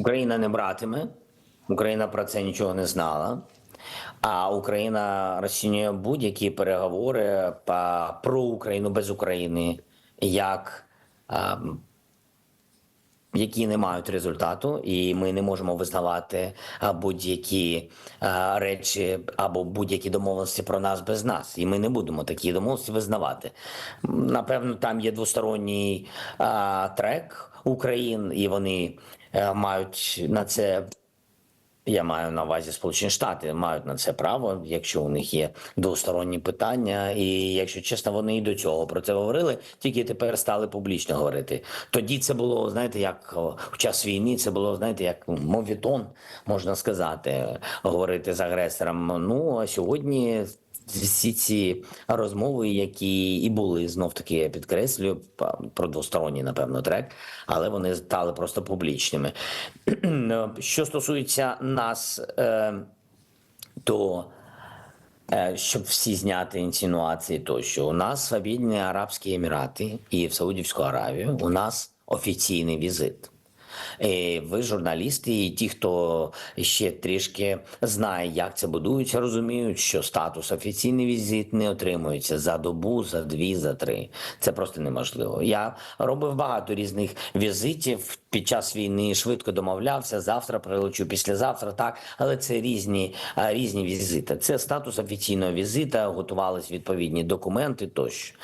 Україна не братиме, Україна про це нічого не знала. А Україна розцінює будь-які переговори про Україну без України як які не мають результату, і ми не можемо визнавати будь-які речі або будь-які домовленості про нас без нас. І ми не будемо такі домовленості визнавати. Напевно, там є двосторонній трек Україн, і вони е, мають на це. Я маю на увазі Сполучені Штати мають на це право, якщо у них є двосторонні питання, і якщо чесно, вони і до цього про це говорили, тільки тепер стали публічно говорити. Тоді це було, знаєте, як в час війни, це було, знаєте, як мовітон, можна сказати, говорити з агресором. Ну а сьогодні всі ці розмови, які і були знов таки, я підкреслюю про двосторонній, напевно, трек, але вони стали просто публічними. Що стосується нас, е, то е, щоб всі зняти інсинуації, тощо у нас в Об'єднані Арабські Емірати і в Саудівську Аравію у нас офіційний візит. Е, Ви журналісти, і ті, хто ще трішки знає, як це будується, розуміють, що статус офіційний візит не отримується за добу, за дві, за три. Це просто неможливо. Я робив багато різних візитів під час війни, швидко домовлявся. Завтра прилечу, післязавтра так, але це різні, різні візити. Це статус офіційного візита, готувались відповідні документи тощо.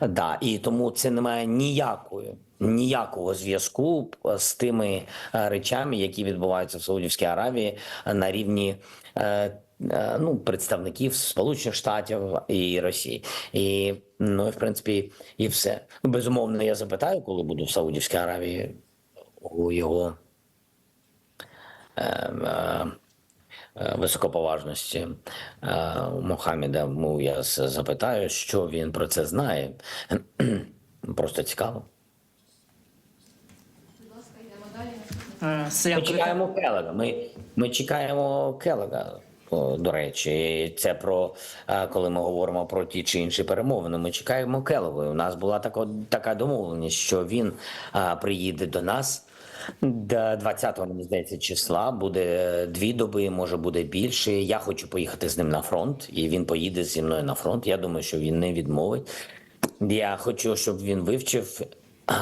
Да, і тому це не має ніякої ніякого зв'язку з тими е, речами, які відбуваються в Саудівській Аравії е, на рівні. е, е, Ну, представників Сполучених Штатів і Росії, і ну в принципі, і все. Ну, безумовно, я запитаю, коли буду в Саудівській Аравії у його е, е, е, високоповажності е, Мохаммеда. Ну, я запитаю, що він про це знає. Просто цікаво. Е, Ми чекаємо Келега. Ми, ми чекаємо Келега. До речі, це про е, коли ми говоримо про ті чи інші перемовини. Ми чекаємо Келега. У нас була така, така домовленість, що він е, приїде до нас. До 20-го, мені здається, числа буде дві доби, може буде більше. Я хочу поїхати з ним на фронт, і він поїде зі мною на фронт. Я думаю, що він не відмовить. Я хочу, щоб він вивчив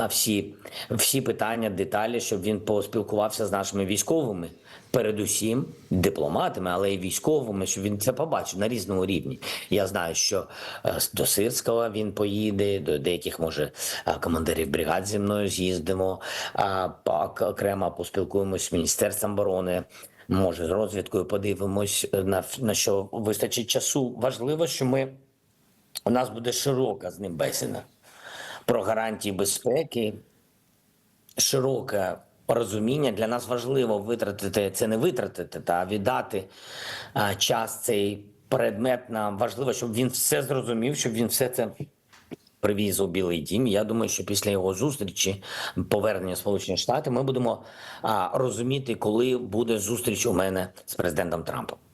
всі, всі питання, деталі, щоб він поспілкувався з нашими військовими, передусім дипломатами, але й військовими, щоб він це побачив на різному рівні. Я знаю, що е, до Сирського він поїде, до деяких може е, командирів бригад зі мною з'їздимо, окремо поспілкуємось з міністерством оборони. Може, з розвідкою подивимось е, на, на що вистачить часу. Важливо, що ми у нас буде широка з ним бесіда про гарантії безпеки, широке розуміння. Для нас важливо витратити це не витратити, та віддати а, час цей предмет нам важливо, щоб він все зрозумів, щоб він все це. Привіз у Білий Дім. Я думаю, що після його зустрічі повернення Сполучені Штати ми будемо а, розуміти, коли буде зустріч у мене з президентом Трампом.